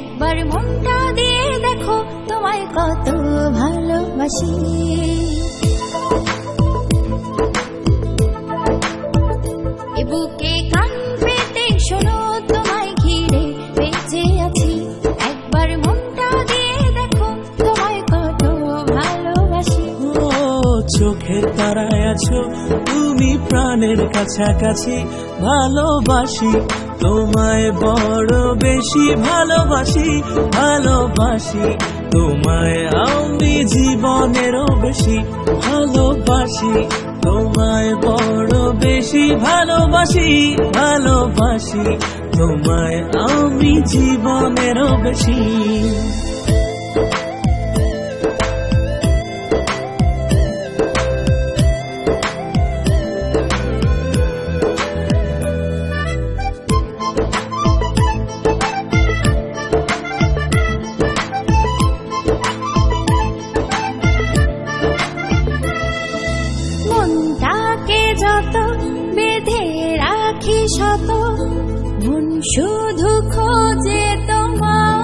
একবার মনটা দিয়ে দেখো তোমায় কত ভালোবাসি। বুকে কান পেতে শোনো চোখের তারায় আছো, তুমি প্রাণের কাছাকাছি, ভালোবাসি। তোমায় বড় বেশি ভালোবাসি ভালোবাসি। তোমায় আমি জীবনেরও বেশি ভালোবাসি। তোমায় বড় বেশি ভালোবাসি ভালোবাসি। তোমায় আমি জীবনেরও বেশি। মন শুধু খোঁজে তোমার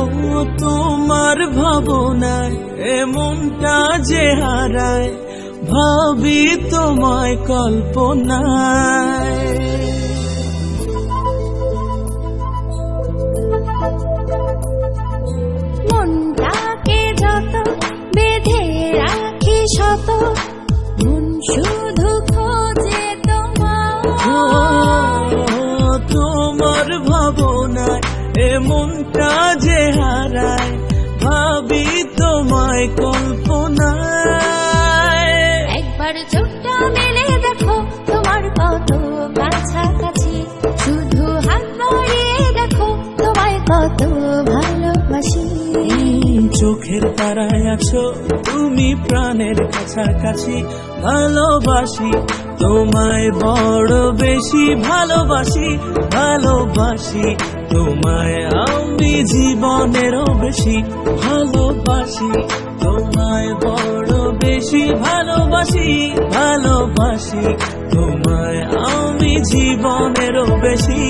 ও তোমার ভাবনায় এমনটা যে হারায় ভাবি তোমায় কল্পনায়। এমনটা যে হারায় ভাবি তোমায় কল্পনা একবার চোখটা মেলে দেখো তোমার কত কাছাকাছি। চোখের তারায় আছো, তুমি প্রাণের কাছাকাছি, ভালোবাসি। তোমায় বড় বেশি ভালোবাসি ভালোবাসি। তোমায় আমি জীবনেরও বেশি ভালোবাসি। তোমায় বড় বেশি ভালোবাসি ভালোবাসি। তোমায় আমি জীবনেরও বেশি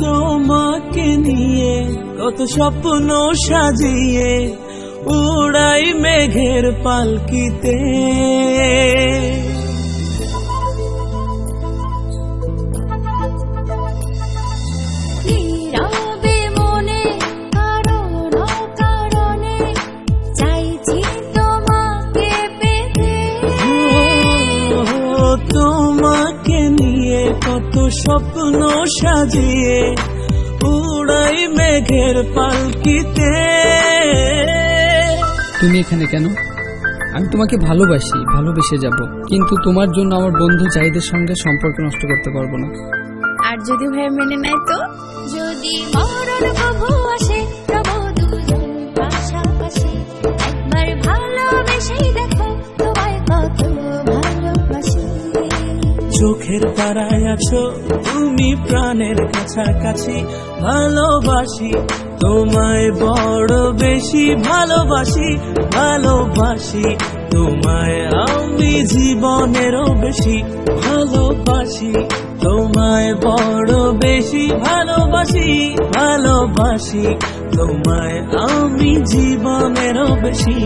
তোমাকে নিয়ে কত স্বপ্ন সাজিয়ে উড়াই মেঘের পালকিতে। স্বপ্ন সাজিয়ে উড়াই মেঘের পালকিতে। তুমি এখানে কেন? আমি তোমাকে ভালোবাসি ভালোবেসে যাব। কিন্তু তোমার জন্য আমার বন্ধু জাহিদের সঙ্গে সম্পর্ক নষ্ট করতে পারব না। আর যদি ভাই মেনে নেয় তো? যদি মরণ প্রভু আসে প্রভু দুজন পাশাপাশি চোখের তারায় আছো, তুমি প্রাণের কাছাকাছি, ভালোবাসি। তোমায় বড় বেশি ভালোবাসি ভালোবাসি। তোমায় আমি জীবনেরও বেশি ভালোবাসি। তোমায় বড় বেশি ভালোবাসি ভালোবাসি। তোমায় আমি জীবনেরও বেশি